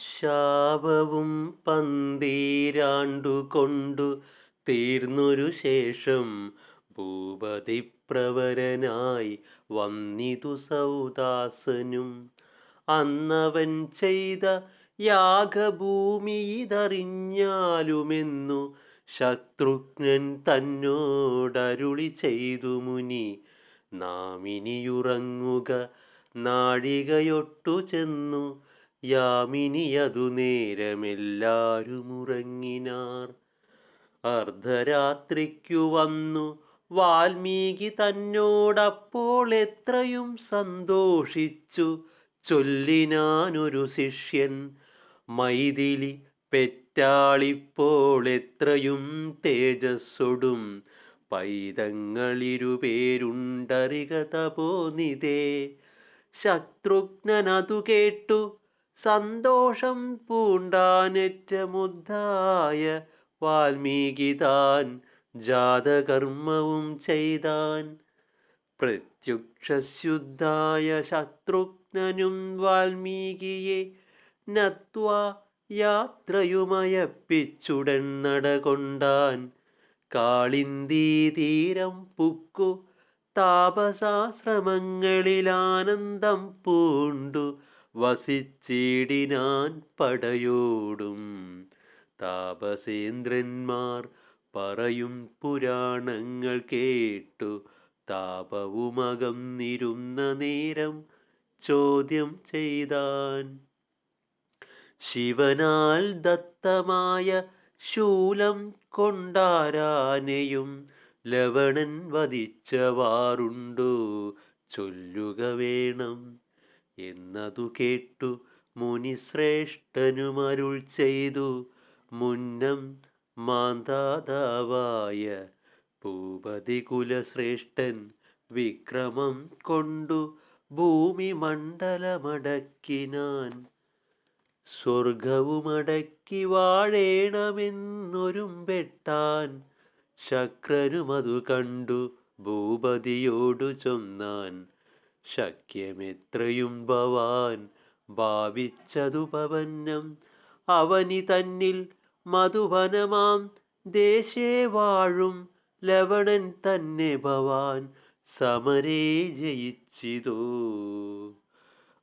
ശാപവും പന്തീരാണ്ടുകൊണ്ടു തീർന്നൊരു ശേഷം ഭൂപതിപ്രവരനായി വന്നിതു സൗദാസനും. അന്നവൻ ചെയ്ത യാഗഭൂമി യാഗഭൂമിയിതറിഞ്ഞാലുമെന്നു ശത്രുഘ്നൻ തന്നോടരുളി ചെയ്തു മുനി. നാമിനിയുറങ്ങുക നാഴികയൊട്ടു ചെന്നു യാമിനിയതു നേരമെല്ലാരുമുറങ്ങിനാർ. അർദ്ധരാത്രിക്കു വന്നു. വാൽമീകി തന്നോടപ്പോൾ എത്രയും സന്തോഷിച്ചു. ചൊല്ലിനാനൊരു ശിഷ്യൻ. മൈതിലി പെറ്റാളിപ്പോൾ എത്രയും തേജസ്സൊടും. പൈതങ്ങളിരുപേരുണ്ടറിക തപോനിതേ ശത്രുഘ്നനതു കേട്ടു. സന്തോഷം പൂണ്ടാനെറ്റമുദ്ധായ വാൽമീകി താൻ ജാതകർമ്മവും ചെയ്താൻ. പ്രത്യുക്ഷശുദ്ധായ ശത്രുഘ്നനും വാൽമീകിയെ നത്വ യാത്രയുമയപ്പിച്ചുടൻ നടകൊണ്ടാൻ. കാളിന്ദീ തീരം പുക്കു താപസാശ്രമങ്ങളിലാനന്ദം പൂണ്ടു വസിച്ചിടിനാൻ പടയോടും. താപസേന്ദ്രന്മാർ പറയും പുരാണങ്ങൾ കേട്ടു. താപവുമകന്നിരുന്ന നേരം ചോദ്യം ചെയ്താൻ. ശിവനാൽ ദത്തമായ ശൂലം കൊണ്ടാരാനെയും ലവണൻ വധിച്ചവാറുണ്ടോ. ചൊല്ലുക വേണം എന്നതു കേട്ടു മുനിശ്രേഷ്ഠനുമരുൾ ചെയ്തു. മുന്നം മാന്താതാവായ ഭൂപതി കുലശ്രേഷ്ഠൻ വിക്രമം കൊണ്ടു ഭൂമി മണ്ഡലമടക്കിനാൻ. സ്വർഗവുമടക്കി വാഴേണമെന്നൊരുമ്പെട്ടാൻ ശക്രനുമതു കണ്ടു ഭൂപതിയോടു ചൊന്നാൻ. ശക്യമെത്രയും ഭവാൻ ഭാവിച്ചതു പവന്നം അവനി തന്നിൽ മധുവനമാം. ദേശേ വാഴും ലവണൻ തന്നെ ഭവാൻ. സമരേ ജയിച്ചിതു.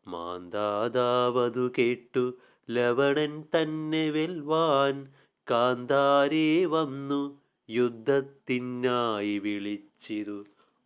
മാന്താതാവതു കേട്ടു ലവണൻ തന്നെ വെൽവാൻ. കാന്താരേ വന്നു യുദ്ധത്തിനായി വിളിച്ചിതു